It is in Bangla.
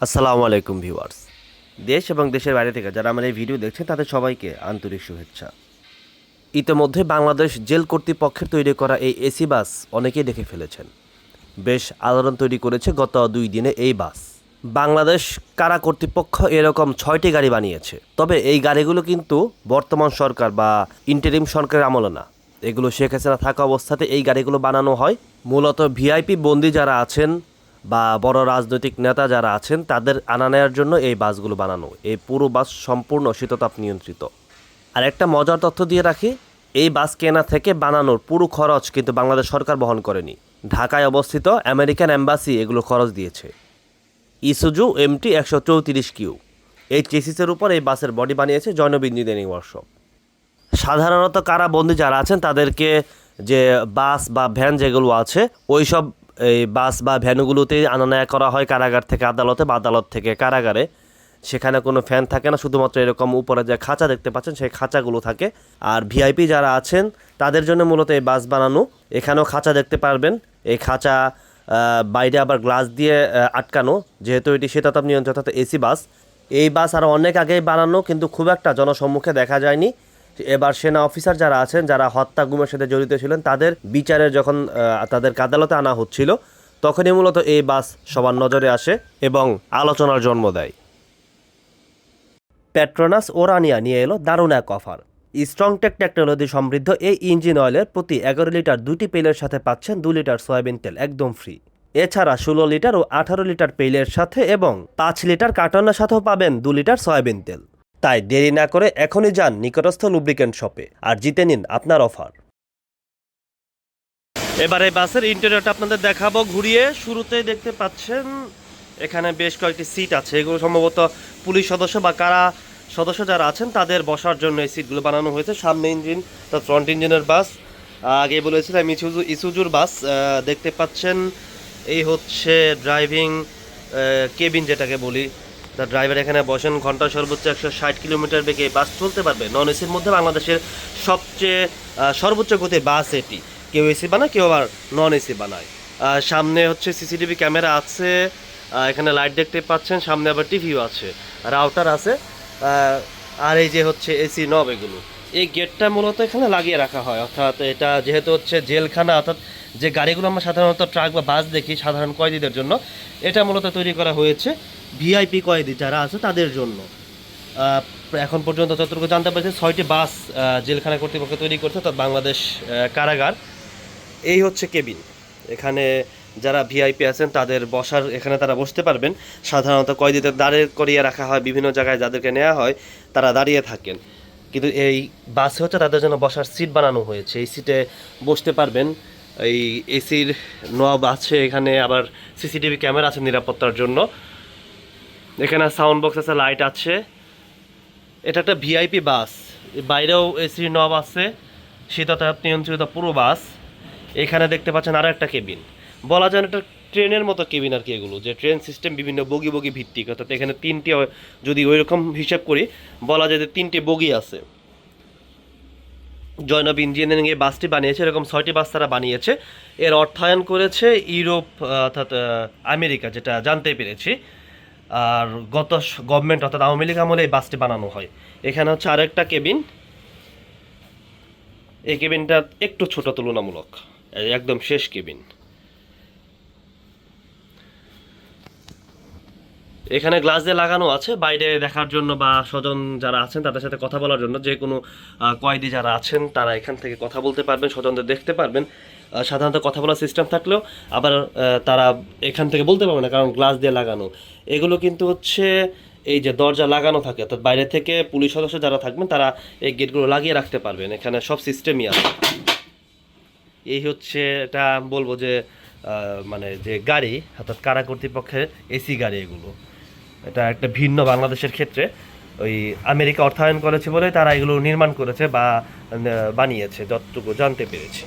আসসালামু আলাইকুম ভিউয়ার্স। দেশ এবং দেশের বাইরে থেকে যারা আমার এই ভিডিও দেখছেন, তাদের সবাইকে আন্তরিক শুভেচ্ছা। ইতিমধ্যে বাংলাদেশ জেল কর্তৃপক্ষের তৈরি করা এই এসি বাস অনেকেই দেখে ফেলেছেন। বেশ আলোড়ন তৈরি করেছে গত দুই দিনে এই বাস। বাংলাদেশ কারা কর্তৃপক্ষ এরকম ছয়টি গাড়ি বানিয়েছে? তবে এই গাড়িগুলো কিন্তু বর্তমান সরকার বা ইন্টারিম সরকারের আমলে না। এগুলো শেখ হাসিনা থাকা অবস্থাতে এই গাড়িগুলো বানানো হয়। মূলত ভিআইপি বন্দি যারা আছেন বা বড় রাজনৈতিক নেতা যারা আছেন, তাদের আনা নেয়ার জন্য এই বাসগুলো বানানো। এই পুরো বাস সম্পূর্ণ শীততাপ নিয়ন্ত্রিত। আর একটা মজার তথ্য দিয়ে রাখি, এই বাস কেনা থেকে বানানোর পুরো খরচ কিন্তু বাংলাদেশ সরকার বহন করেনি। ঢাকায় অবস্থিত আমেরিকান অ্যাম্বাসি এগুলো খরচ দিয়েছে। ইসুজু এমটি একশো চৌত্রিশ কিউ। এই চেসিসের উপর এই বাসের বডি বানিয়েছে জৈনব ইঞ্জিনিয়ারিং ওয়ার্কশপ। সাধারণত কারা বন্দি যারা আছেন, তাদেরকে যে বাস বা ভ্যান যেগুলো আছে ওই সব এই বাস বা ভ্যানগুলোতে আনা করা হয় কারাগার থেকে আদালতে বা আদালত থেকে কারাগারে। সেখানে কোনো ফ্যান থাকে না, শুধুমাত্র এরকম উপরে যে খাঁচা দেখতে পাচ্ছেন, সেই খাঁচাগুলো থাকে। আর ভিআইপি যারা আছেন, তাদের জন্য মূলত এই বাস বানানো। এখানেও খাঁচা দেখতে পারবেন। এই খাঁচা বাইরে আবার গ্লাস দিয়ে আটকানো। যেহেতু এটি শীতাতাপ নিয়ন্ত্রণ, অর্থাৎ এসি বাস। এই বাস আরও অনেক আগেই বানানো, কিন্তু খুব একটা জনসম্মুখে দেখা যায়নি। এবার সেনা অফিসার যারা আছেন যারা হত্যা গুমের সাথে জড়িত ছিলেন তাদের বিচারের যখন আহ, তাদেরকে আদালতে আনা হচ্ছিল তখনই মূলত এই বাস সবার নজরে আসে এবং আলোচনার জন্ম দেয়। পেট্রোনাস ওরানিয়া নিয়ে এলো দারুণ এক অফার। স্ট্রংটেক টেকনোলজি সমৃদ্ধ এই ইঞ্জিন অয়েলের প্রতি এগারো লিটার দুটি পেলের সাথে পাচ্ছেন দু লিটার সয়াবিন তেল একদম ফ্রি এছাড়া ষোলো লিটার ও আঠারো লিটার পেলের সাথে এবং পাঁচ লিটার কার্টনের সাথেও পাবেন দু লিটার সয়াবিন তেল। তাই দেরি না করে এখনই যান নিকটস্থ লুব্রিকেন্ট শপে আর জিতে নিন আপনার অফার এবারে বাসের ইন্টেরিয়রটা আপনাদের দেখাবো। ঘুরিয়ে শুরুতেই দেখতে পাচ্ছেন, এখানে বেশ কয়েকটি সিট আছে। এগুলো সম্ভবত পুলিশ সদস্য বা কারা সদস্য যারা আছেন, তাদের বসার জন্য এই সিটগুলো বানানো হয়েছে। সামনে ইঞ্জিন তার ফ্রন্ট ইঞ্জিনের বাস আগে বলেছিলাম ইসুজু ইসুজুর বাস দেখতে পাচ্ছেন, এই হচ্ছে ড্রাইভিং কেবিন যেটাকে বলি। তার ড্রাইভার এখানে বসেন ঘণ্টা সর্বোচ্চ একশো ষাট কিলোমিটার বেগে বাস চলতে পারবে। নন এসির মধ্যে বাংলাদেশের সবচেয়ে সর্বোচ্চ গতির বাস এটি। কেউ এসি বানায়, কেউ আবার নন এসি বানায় সামনে হচ্ছে সিসিটিভি ক্যামেরা আছে এখানে লাইট দেখতে পাচ্ছেন, সামনে আবার টিভিও আছে রাউটার আছে। আর এই যে হচ্ছে এসি নব এগুলো। এই গেটটা মূলত এখানে লাগিয়ে রাখা হয়, অর্থাৎ এটা যেহেতু হচ্ছে জেলখানা, অর্থাৎ যে গাড়িগুলো আমরা সাধারণত ট্রাক বা বাস দেখি সাধারণ কয়েদিদের জন্য, এটা মূলত তৈরি করা হয়েছে। ভিআইপি কয়েদি যারা আছে তাদের জন্য। এখন পর্যন্ত যতটুকু জানতে পারছি, ছয়টি বাস জেলখানা কর্তৃপক্ষ তৈরি করছে অর্থাৎ বাংলাদেশ কারাগার। এই হচ্ছে কেবিন। এখানে যারা ভিআইপি আছেন, তাদের বসার এখানে তারা বসতে পারবেন। সাধারণত কয়েদিদের দাঁড়িয়ে করিয়ে রাখা হয়, বিভিন্ন জায়গায় যাদেরকে নেওয়া হয়, তারা দাঁড়িয়ে থাকেন। কিন্তু এই বাসে হচ্ছে তাদের জন্য বসার সিট বানানো হয়েছে। এই সিটে বসতে পারবেন। এই এসির নব আছে এখানে, আবার সিসিটিভি ক্যামেরা আছে নিরাপত্তার জন্য। এখানে সাউন্ড বক্স আছে লাইট আছে। এটা একটা ভিআইপি বাস। বাইরেও এসি নব আছে, শীতাতাপ নিয়ন্ত্রিত পুরো বাস। এখানে দেখতে পাচ্ছেন আরও একটা কেবিন বলা যায় একটা ট্রেনের মতো কেবিন আর কি এগুলো, যে ট্রেন সিস্টেম বিভিন্ন বগি বগি ভিত্তিক। অর্থাৎ এখানে তিনটি, যদি ওই রকম হিসাব করি, বলা যায় যে তিনটি বগি আছে। জয়নব ইঞ্জিনিয়ারিং এই বাসটি বানিয়েছে, এরকম ছয়টি বাস তারা বানিয়েছে। এর অর্থায়ন করেছে ইউরোপ, অর্থাৎ আমেরিকা, যেটা জানতে পেরেছি। আর গত গভর্নমেন্ট অর্থাৎ আওয়ামী লীগ আমলে এই বাসটি বানানো হয়। এখানে হচ্ছে আরেকটা কেবিন। এই কেবিনটা একটু ছোট, তুলনামূলক। একদম শেষ কেবিন। এখানে গ্লাস দিয়ে লাগানো আছে। বাইরে দেখার জন্য বা স্বজন যারা আছেন, তাদের সাথে কথা বলার জন্য যে কোনো কয়েদি যারা আছেন, তারা এখান থেকে কথা বলতে পারবেন, স্বজনদের দেখতে পারবেন। সাধারণত কথা বলার সিস্টেম থাকলেও আবার তারা এখান থেকে বলতে পারবে না কারণ গ্লাস দিয়ে লাগানো। এগুলো কিন্তু হচ্ছে এই যে দরজা লাগানো থাকে, অর্থাৎ বাইরে থেকে পুলিশ সদস্য যারা থাকবেন, তারা এই গেটগুলো লাগিয়ে রাখতে পারবেন। এখানে সব সিস্টেমই আছে। এই হচ্ছে এটা বলব যে মানে যে গাড়ি, অর্থাৎ কারা কর্তৃপক্ষের এসি গাড়ি এগুলো। এটা একটা ভিন্ন বাংলাদেশের ক্ষেত্রে। ওই আমেরিকা অর্থায়ন করেছে বলে তারা এগুলো নির্মাণ করেছে বা বানিয়েছে, যতটুকু জানতে পেরেছি।